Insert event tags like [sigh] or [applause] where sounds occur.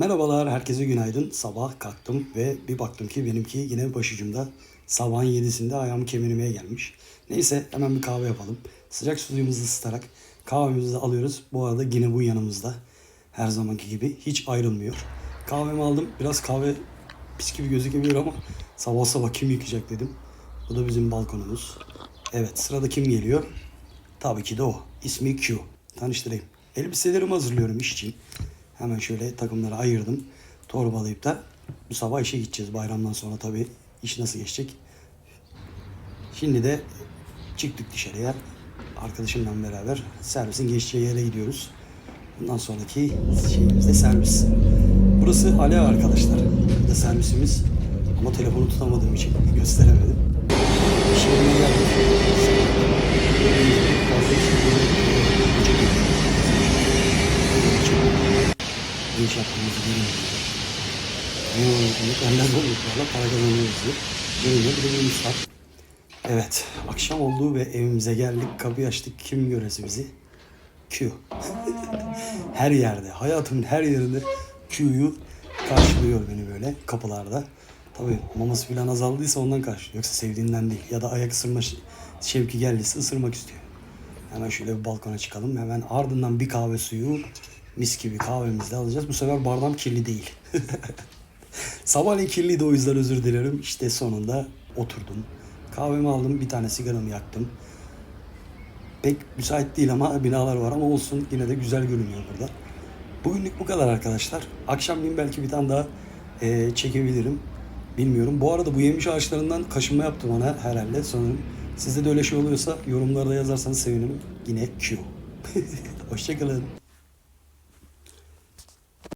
Merhabalar, herkese günaydın. Sabah kalktım ve bir baktım ki benimki yine başucumda. Sabahın yedisinde ayağım kemirmeye gelmiş. Neyse hemen bir kahve yapalım. Sıcak suyumuzu ısıtarak kahvemizi alıyoruz. Bu arada yine bu yanımızda. Her zamanki gibi hiç ayrılmıyor. Kahvemi aldım. Biraz kahve pis gibi gözükebilir ama sabah sabah kim yıkayacak dedim. Bu da bizim balkonumuz. Evet sırada kim geliyor? Tabii ki de o. İsmi Q. Tanıştırayım. Elbiselerimi hazırlıyorum iş için. Hemen şöyle takımları ayırdım. Torbalayıp da bu sabah işe gideceğiz. Bayramdan sonra tabii iş nasıl geçecek? Şimdi de çıktık dışarıya. Arkadaşımla beraber servisin geçeceği yere gidiyoruz. Bundan sonraki şeyimiz de servis. Burası Alev arkadaşlar. Burada servisimiz. Ama telefonu tutamadığım için gösteremedim. İş yerine geldik. Ne yaptığımızı görüyoruz. Ne oldu? Benden de umutlarla para kazanıyoruz diye. Böyle bir var. Evet, akşam oldu ve evimize geldik. Kapıyı açtık. Kim göresi bizi? Q. [laughs] her yerde, hayatımın her yerinde Q'yu karşılıyor beni böyle kapılarda. Tabii maması falan azaldıysa ondan karşılıyor. Yoksa sevdiğinden değil. Ya da ayak ısırma şevki geldiyse ısırmak istiyor. Hemen şöyle bir balkona çıkalım. Hemen ardından bir kahve suyu mis gibi kahvemizi de alacağız. Bu sefer bardağım kirli değil. [laughs] Sabahleyin kirliydi o yüzden özür dilerim. İşte sonunda oturdum. Kahvemi aldım. Bir tane sigaramı yaktım. Pek müsait değil ama binalar var ama olsun yine de güzel görünüyor burada. Bugünlük bu kadar arkadaşlar. Akşamleyin belki bir tane daha eee, çekebilirim. Bilmiyorum. Bu arada bu yemiş ağaçlarından kaşınma yaptı bana herhalde sanırım. Sizde de öyle şey oluyorsa yorumlarda yazarsanız sevinirim. Yine Q. [laughs] Hoşçakalın.